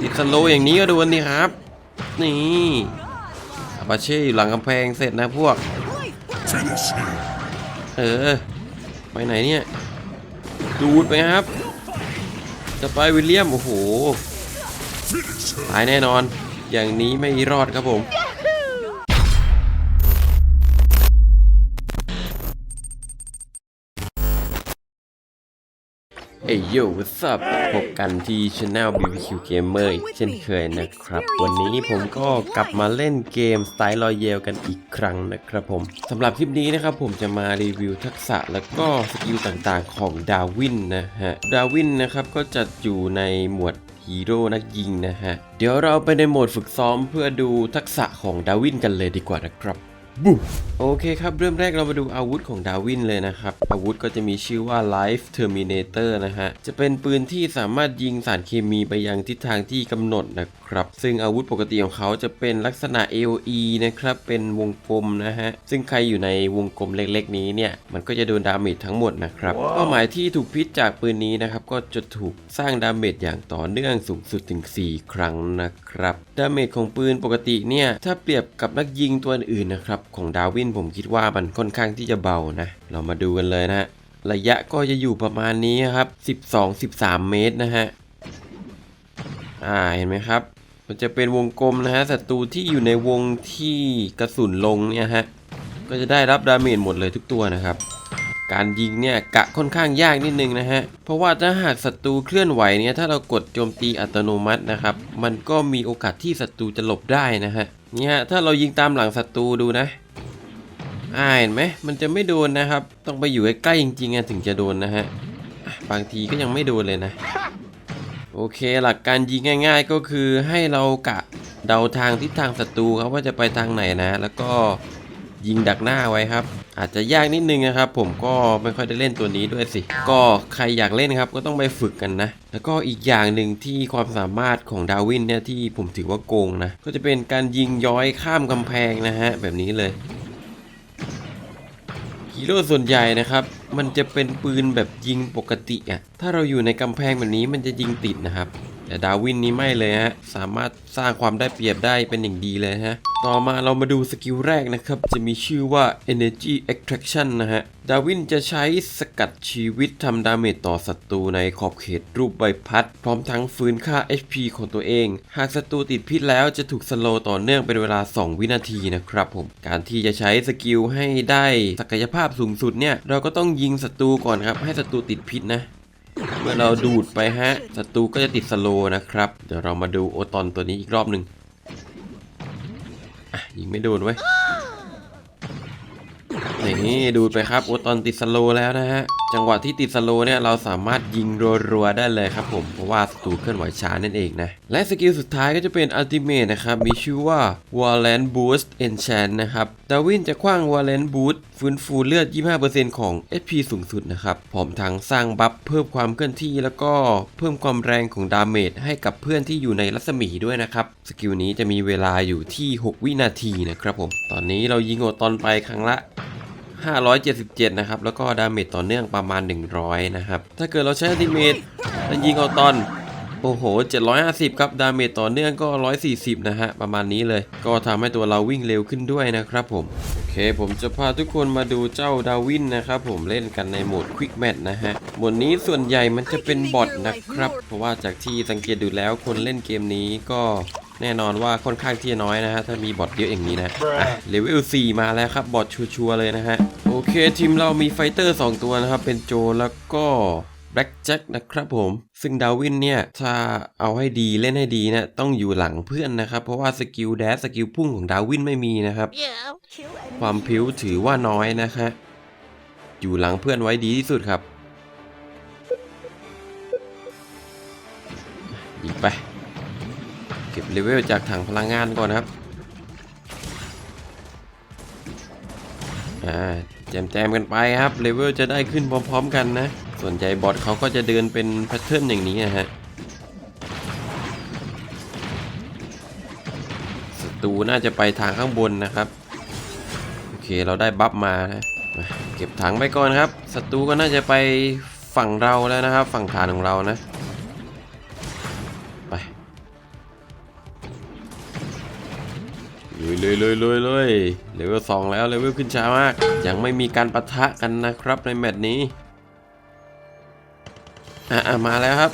ติดสโลอย่างนี้ก็โดนนี่ครับ นี่อาบาเช่อยู่หลังกำแพงเสร็จนะพวก เออ ไปไหนเนี่ย ดูดไปครับ จะไปวิลเลียม โอ้โห ตายแน่นอน อย่างนี้ไม่รอดครับผม เอ้ยโย่ what's up พบกันที่ Channel BBQ Gamer อีกเช่นเคยนะครับ วันนี้ผมก็กลับมาเล่นเกมสไตล์รอยเยลกันอีกครั้งนะครับผมสำหรับคลิปนี้นะครับผมจะมารีวิวทักษะแล้วก็สกิลต่างๆของดาวินนะฮะ ดาวินนะครับก็จัดอยู่ในหมวดฮีโร่นักยิงนะฮะ เดี๋ยวเราไปในโหมดฝึกซ้อมเพื่อดูทักษะของดาวินกันเลยดีกว่านะครับ บูโอเคครับเริ่มแรกเรามาดูอาวุธของดาวินเลยนะครับ อาวุธก็จะมีชื่อว่า Life Terminator นะฮะ จะเป็นปืนที่สามารถยิงสารเคมีไปยังทิศทางที่กำหนดนะครับ ซึ่งอาวุธปกติของเขาจะเป็นลักษณะ AOE นะครับ เป็นวงกลมนะฮะ ซึ่งใครอยู่ในวงกลมเล็กๆ นี้เนี่ย มันก็จะโดนดาเมจทั้งหมดนะครับเป้าหมายที่ถูกพิษจากปืนนี้นะครับก็จะถูกสร้างดาเมจอย่างต่อเนื่องสูงสุดถึง 4 ครั้งนะครับ ดาเมจของปืนปกติเนี่ยถ้าเปรียบกับนักยิงตัวอื่นนะครับของดาวินผมคิดว่ามันค่อนข้างที่จะเบานะ เรามาดูกันเลยนะฮะ ระยะก็จะอยู่ประมาณนี้ครับ 12-13 เมตรนะฮะ อ่าเห็นไหมครับ มันจะเป็นวงกลมนะฮะศัตรูที่อยู่ในวงที่กระสุนลงเนี่ยฮะ ก็จะได้รับดาเมจหมดเลยทุกตัวนะครับ การยิงเนี่ยกะค่อนข้างยากนิดนึงนะฮะ เพราะว่าถ้าหากศัตรูเคลื่อนไหวเนี่ยถ้าเรากดโจมตีอัตโนมัตินะครับ มันก็มีโอกาสที่ศัตรูจะหลบได้นะฮะ เนี่ยถ้าเรายิงตามหลังศัตรูดูนะอ่าเห็นไหมมันจะไม่โดนนะครับ ต้องไปอยู่ใกล้ๆจริงๆถึงจะโดนนะฮะ บางทีก็ยังไม่โดนเลยนะ โอเคหลักการยิงง่าย ๆ ก็คือให้เรากะเดาทางทิศทางศัตรูครับว่าจะไปทางไหนนะ แล้วก็ ยิงดักหน้าไว้ครับ อาจจะยากนิดนึงนะครับ ผมก็ไม่ค่อยได้เล่นตัวนี้ด้วยสิ ก็ใครอยากเล่นครับก็ต้องไปฝึกกันนะ แล้วก็อีกอย่างหนึ่งที่ความสามารถของดาวินเนี่ยที่ผมถือว่าโกงนะ ก็จะเป็นการยิงย้อยข้ามกำแพงนะฮะแบบนี้เลยฮีโร่ส่วนใหญ่นะครับ มันจะเป็นปืนแบบยิงปกติอะ่ะ ถ้าเราอยู่ในกำแพงแบบนี้มันจะยิงติดนะครับ แต่ดาวินนี้ไม่เลยฮะ สามารถสร้างความได้เปรียบได้เป็นอย่างดีเลยฮะ ต่อมาเรามาดูสกิลแรกนะครับ จะมีชื่อว่า Energy Extraction นะฮะ ดาวินจะใช้สกัดชีวิตทำดาเมจต่อศัตรูในขอบเขตรูปใบพัด พร้อมทั้งฟื้นค่า HP ของตัวเอง หากศัตรูติดพิษแล้วจะถูกสโลว์ต่อเนื่องเป็นเวลา 2 วินาทีนะครับผม การที่จะใช้สกิลให้ได้ศักยภาพสูงสุดเนี่ย เราก็ต้องยิงศัตรูก่อนครับ ให้ศัตรูติดพิษนะ เมื่อเราดูดไปฮะศัตรูก็จะติดสโลนะครับ เดี๋ยวเรามาดูโอตอนตัวนี้อีกรอบหนึ่งอะยิงไม่โดนไว้ย นี่ดูไปครับโอตอนติดสโลแล้วนะฮะ จังหวะที่ติดสโลเนี่ยเราสามารถยิงรัวๆได้เลยครับผม เพราะว่าศัตรูเคลื่อนไหวช้านั่นเองนะ และสกิลสุดท้ายก็จะเป็นอัลติเม e นะครับ มีชื่อว่า Warland Boost Enchant นะครับ ดาวินจะคว้าง Warland Boost ฟื้นฟูเลือด 25%ของ HP สูงสุดนะครับ พร้อมทั้งสร้างบัฟเพิ่มความเคลื่อนที่แล้วก็เพิ่มความแรงของดาเมจให้กับเพื่อนที่อยู่ในรัศมีด้วยนะครับ สกิลนี้จะมีเวลาอยู่ที่ 6 วินาทีนะครับผม ตอนนี้เรายิงโอตอนไปครั้งละ 577 นะครับ แล้วก็ดาเมจต่อเนื่องประมาณ 100 นะครับ ถ้าเกิดเราใช้อัติเมทแล้วยิงเอาตอน โอ้โห 750 ครับ ดาเมจต่อเนื่องก็ 140 นะฮะ ประมาณนี้เลย ก็ทำให้ตัวเราวิ่งเร็วขึ้นด้วยนะครับผม โอเค ผมจะพาทุกคนมาดูเจ้าดาวินนะครับผมเล่นกันในโหมดควิกแมทนะฮะโหมดนี้ส่วนใหญ่มันจะเป็นบอทนะครับ เพราะว่าจากที่สังเกตดูแล้วคนเล่นเกมนี้ก็ แน่นอนว่าค่อนข้างที่จะน้อยนะฮะถ้ามีบอทเยอะอย่างนี้นะอะเลเวล4มาแล้วครับบอทชัวร์ๆเลยนะฮะโอเคทีมเรามีไฟเตอร์ 2 ตัวนะครับ เป็นโจแล้วก็แบล็กแจ็คนะครับผม ซึ่งดาวินเนี่ย ถ้าเอาให้ดีเล่นให้ดีนะต้องอยู่หลังเพื่อนนะครับ เพราะว่าสกิลแดสสกิลพุ่งของดาวินไม่มีนะครับ Yeah. Kill enemy. ความพริ้วถือว่าน้อยนะฮะอยู่หลังเพื่อนไว้ดีที่สุดครับยิงไป เก็บเลเวลจากถังพลังงานก่อนครับอ่าแจมแจมๆกันไปครับเลเวลจะได้ขึ้นพร้อมๆกันนะ ส่วนใหญ่บอทเขาก็จะเดินเป็นแพทเทิร์นอย่างนี้นะฮะศัตรูน่าจะไปทางข้างบนนะครับ โอเคเราได้บัฟมานะมาเก็บถังไปก่อนครับศัตรูก็น่าจะไปฝั่งเราแล้วนะครับ ฝั่งฐานของเรานะ เลยเลยเลยเลยเลเวลสองแล้วเลเวลขึ้นช้ามาก ยังไม่มีการปะทะกันนะครับในแมตช์นี้ อะมาแล้วครับ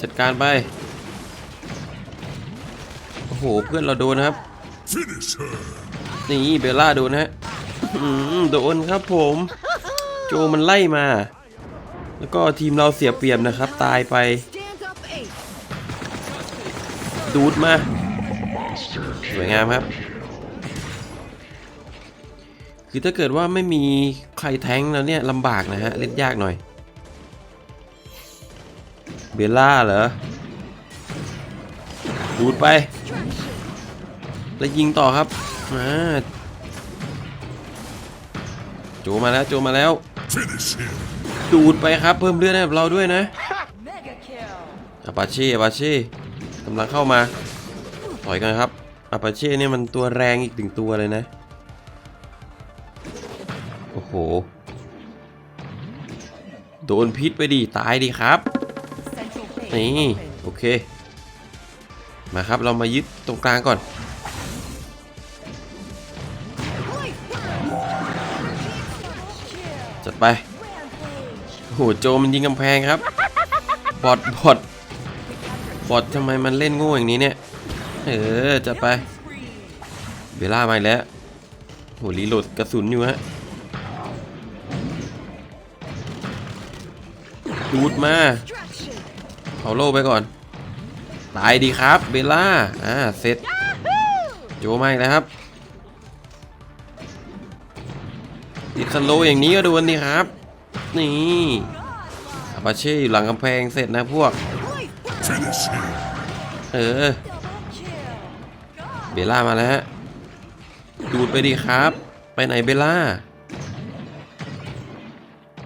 จัดการไป โอ้โห เพื่อนเราโดนนะครับ นี่เบลล่าโดนฮะโดนครับผม โจมันไล่มา แล้วก็ทีมเราเสียเปรียบนะครับ ตายไป ดูดมา วยงามครับ คือถ้าเกิดว่าไม่มีใครแท้งแล้วเนี่ยลำบากนะฮะ เล่นยากหน่อย เบลล่าเหรอ ดูดไป แล้วยิงต่อครับมาโจมาแล้วโจมาแล้ว Finish him. ดูดไปครับเพิ่มเลือดให้กับเราด้วยนะ Mega kill. อาปาเช่อาปาเช่กำลังเข้ามาถอยกันครับ อาปาเช่เนี่ยมันตัวแรงอีกถึงตัวเลยนะ โอ้โห โดนพิษไปดิตายดิครับ นี่ โอเค มาครับเรามายึดตรงกลางก่อนจัดไปโอ้โหโจมันยิงกำแพงครับ บอดบอดบอดทำไมมันเล่นโง่อย่างนี้เนี่ย เออจัดไป เบล่ามาแล้วโหรีโหลดกระสุนอยู่ฮะดูดมาเอาโล่ไปก่อน ตายดีครับ เบลล่า อ่า เสร็จ โจมาอีกแล้วครับติดสโลอย่างนี้ก็โดนดีครับ นี่อาปาเช่อยู่หลังกำแพงเสร็จนะพวก เออ เบล่ามาแล้วฮะดูดไปดีครับ ไปไหนเบล่า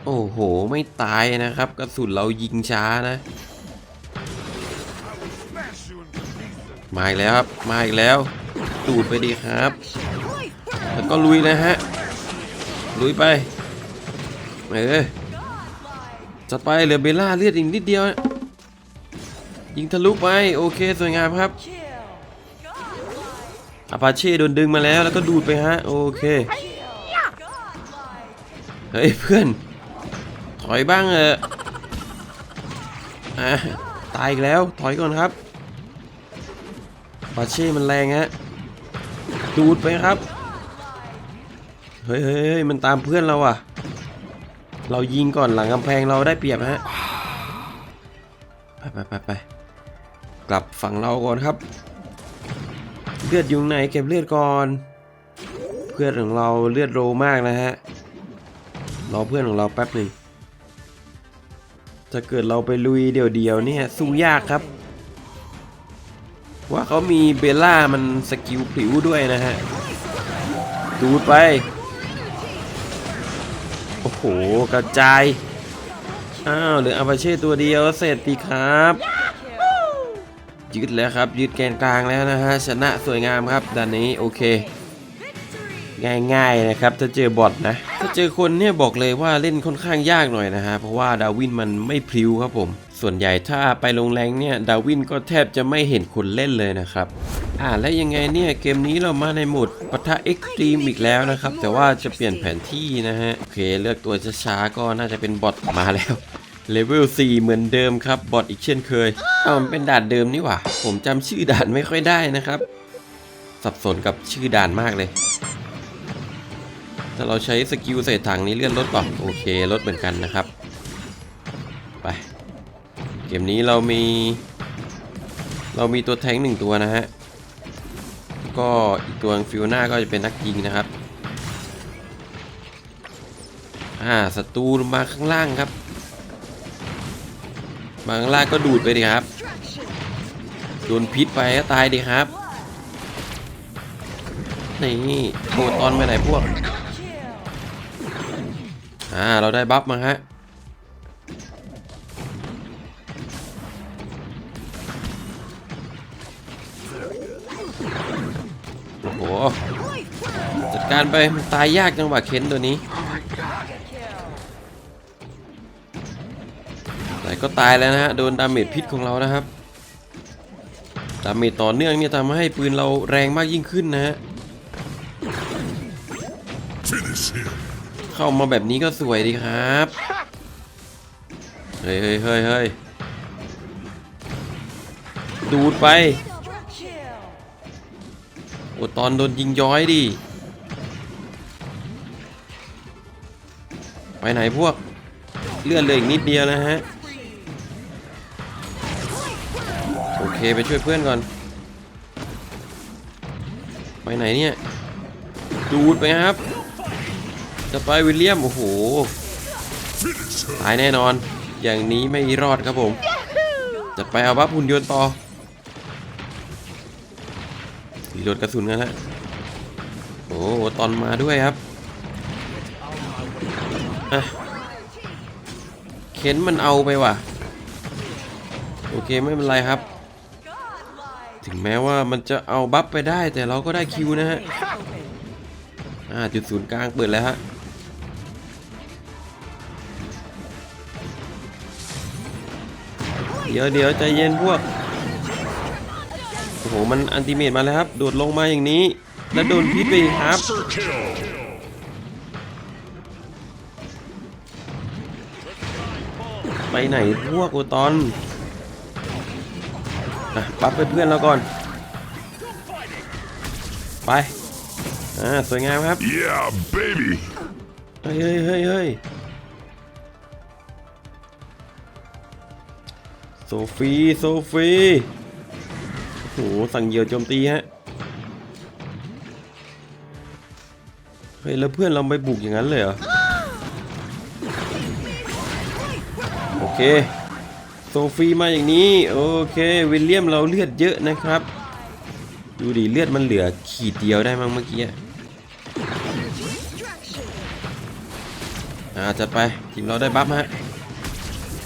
โอ้โห ไม่ตายนะครับ กระสุนเรายิงช้านะ มาอีกแล้วครับ มาอีกแล้ว ดูดไปดีครับ แล้วก็ลุยนะฮะ ลุยไป เออจัดไปเหลือเบล่าเลือดอีกนิดเดียว ยิงทะลุไป โอเค สวยงามครับ อาปาเช่โดนดึงมาแล้วแล้วก็ดูดไปฮะ โอเคเฮ้ยเพื่อน ถอยบ้างเออะตายอีกแล้วถอยก่อนครับปาเช่มันแรงฮะดูดไปครับเฮ้ยเฮ้ยเฮ้ยมันตามเพื่อนเราอะ เรายิงก่อนหลังกำแพงเราได้เปรียบฮะไปไปไปไปกลับฝั่งเราก่อนครับ เลือดอยู่ไหนเก็บเลือดก่อน เพื่อนของเราเลือดโรมากนะฮะรอเพื่อนของเราแป๊บหนึ่งถ้าเกิดเราไปลุยเดี่ยวๆเนี่ยสู้ยากครับ ว่าเขามีเบลล่ามันสกิลผิวด้วยนะฮะดูดไป โอ้โห กระจาย อ้าวเหลืออาปาเช่ตัวเดียวเสร็จดีครับ ยึดแล้วครับ ยึดแกนกลางแล้วนะฮะชนะสวยงามครับด้านนี้โอเค ง่ายๆนะครับถ้าเจอบอทนะ ถ้าเจอคนเนี่ยบอกเลยว่าเล่นค่อนข้างยากหน่อยนะฮะเพราะว่าดาวินมันไม่พริ้วครับผม ส่วนใหญ่ถ้าไปลงแรงเนี่ยดาวินก็แทบจะไม่เห็นคนเล่นเลยนะครับอ่าและยังไงเนี่ยเกมนี้เรามาในโหมดปะทะเอ็กซ์ตรีมอีกแล้วนะครับ แต่ว่าจะเปลี่ยนแผนที่นะฮะโอเค เลือกตัวช้าๆก็น่าจะเป็นบอทมาแล้ว เลเวล4เหมือนเดิมครับ บอทอีกเช่นเคยเอามันเป็นด่านเดิมนี่หว่า ผมจำชื่อด่านไม่ค่อยได้นะครับ สับสนกับชื่อด่านมากเลย ถ้าเราใช้สกิลใส่ถังนี้เลื่อนลดเปล่าโอเคลดเหมือนกันนะครับ ไป เกมนี้เรามี เรามีตัวแทงหนึ่งตัวนะฮะ ก็อีกตัวฟิวหน้าก็จะเป็นนักยิงนะครับ อ่าศัตรูมาข้างล่างครับ มาข้างล่างก็ดูดไปดิครับโดนพิษไปก็ตายดิครับนี่โบตอนไปไหนพวกอ่าเราได้บัฟมาฮะโอ้โหจัดการไปมันตายยากจังหวะเค้นตัวนี้ ก็ตายแล้วนะฮะโดนดาเมจพิษของเรานะครับดาเมจต่อเนื่องเนี่ยทำให้ปืนเราแรงมากยิ่งขึ้นนะฮะ Finish him. เข้ามาแบบนี้ก็สวยดีครับเฮ้ยเฮ้ยเฮ้ยเฮ้ยดูดไป Double kill. โอ้ตอนโดนยิงย้อยดิ ไปไหนพวก เลื่อนเลยอีกนิดเดียวนะฮะ โอเคไปช่วยเพื่อนก่อน ไปไหนเนี่ย ดูดไปครับ จะไปวิลเลียม โอ้โห ตายแน่นอน อย่างนี้ไม่รอดครับผมจะไปเอาบัฟหุ่นยนต์ต่อรีโหลดกระสุนกันฮะ โอ้โหตอนมาด้วยครับเข็นมันเอาไปว่ะ โอเคไม่เป็นไรครับ ถึงแม้ว่ามันจะเอาบัฟไปได้แต่เราก็ได้คิวนะฮะอ่าจุดศูนย์กลางเปิดแล้วฮะเดี๋ยวเดี๋ยวใจเย็นพวกโอ้โหมันอันติเมตมาแล้วครับ โดดลงมาอย่างนี้ แล้วโดนพิษไปครับไปไหนพวกโอตอน อะปั๊บไปเพื่อนเราก่อน ไป อ่า สวยงามครับ Yeah, baby. เฮ้ยเฮ้ยเฮ้ยเฮ้ยโซฟีโซฟีโอ้โหสั่งเหยี่ยวโจมตีฮะ เฮ้ย แล้วเพื่อนเราไปบุกอย่างนั้นเลยเหรอ โอเค โซฟีมาอย่างนี้ โอเค วิลเลียมเราเลือดเยอะนะครับ ดูดิเลือดมันเหลือขีดเดียวได้มั้งเมื่อกี้อะอ่าจัดไปทีมเราได้บัฟฮะ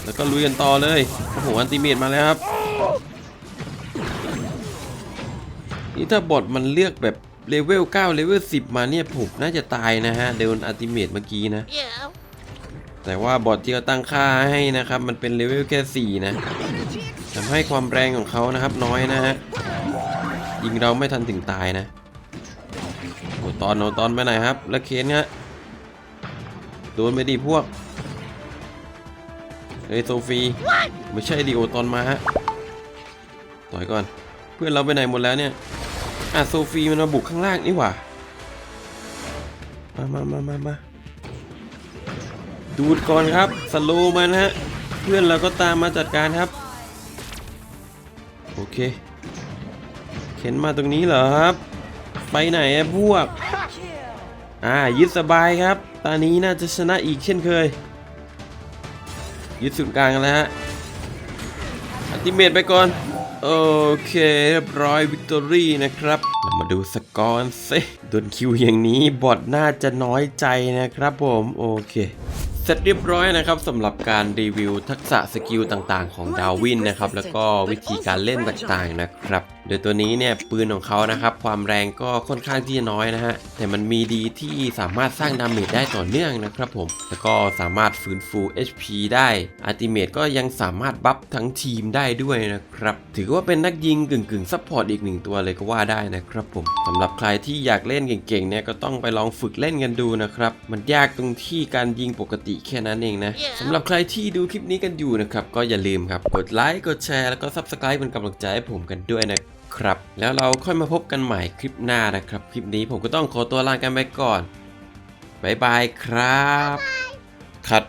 แล้วก็ลุยกันต่อเลยโอ้โหอันติเมตมาแล้วครับนี่ถ้าบอทมันเลือกแบบเลเวล9เลเวล10 มาเนี่ยผมน่าจะตายนะฮะเดนอันติเมตเมื่อกี้นะ แต่ว่าบอทที่เขาตั้งค่าให้นะครับ มันเป็นเลเวลแค่ 4 นะทำให้ความแรงของเขานะครับน้อยนะฮะยิงเราไม่ทันถึงตายนะโอ้ตอนโนตอนไปไหนครับ แล้วเคนฮะโดนไปดิพวกเฮ้ยโซฟีไม่ใช่ดิโอตอนมาฮะต่อยก่อน เพื่อนเราไปไหนหมดแล้วเนี่ยอะโซฟีมันมาบุกข้างล่างนี่หว่า มามามามามา ดูดก่อนครับสโลว์มันฮะ เพื่อนเราก็ตามมาจัดการครับ โอเค เข็นมาตรงนี้เหรอครับ ไปไหนอะพวก อ่ายึดสบายครับตอนนี้น่าจะชนะอีกเช่นเคย ยึดศูนย์กลางกันแล้วฮะอัติเมตไปก่อน โอเคเรียบร้อยวิกตอรี่นะครับเรามาดูสกอร์สิโดนคิวอย่างนี้บอทน่าจะน้อยใจนะครับผม โอเค เสร็จเรียบร้อยนะครับสำหรับการรีวิวทักษะสกิลต่างๆ ของดาวินนะครับ แล้วก็วิธีการเล่นต่างๆนะครับ โดยตัวนี้เนี่ยปืนของเขานะครับความแรงก็ค่อนข้างที่จะน้อยนะฮะแต่มันมีดีที่สามารถสร้างดาเมจได้ต่อเนื่องนะครับผม แล้วก็สามารถฟื้นฟู HP ได้อัลติเมตก็ยังสามารถบัฟทั้งทีมได้ด้วยนะครับ ถือว่าเป็นนักยิงกึ่งๆซัพพอร์ตอีกหนึ่งตัวเลยก็ว่าได้นะครับผมสำหรับใครที่อยากเล่นเก่งๆเนี่ยก็ต้องไปลองฝึกเล่นกันดูนะครับ มันยากตรงที่การยิงปกติแค่นั้นเองนะสำหรับใครที่ดูคลิปนี้กันอยู่นะครับก็อย่าลืมครับกดไลค์กดแชร์แล้วก็ Subscribe เป็นกำลังใจให้ผมกันด้วยนะ ครับ แล้วเราค่อยมาพบกันใหม่คลิปหน้านะครับ คลิปนี้ผมก็ต้องขอตัวลากันไปก่อนบ๊ายบายครับคัด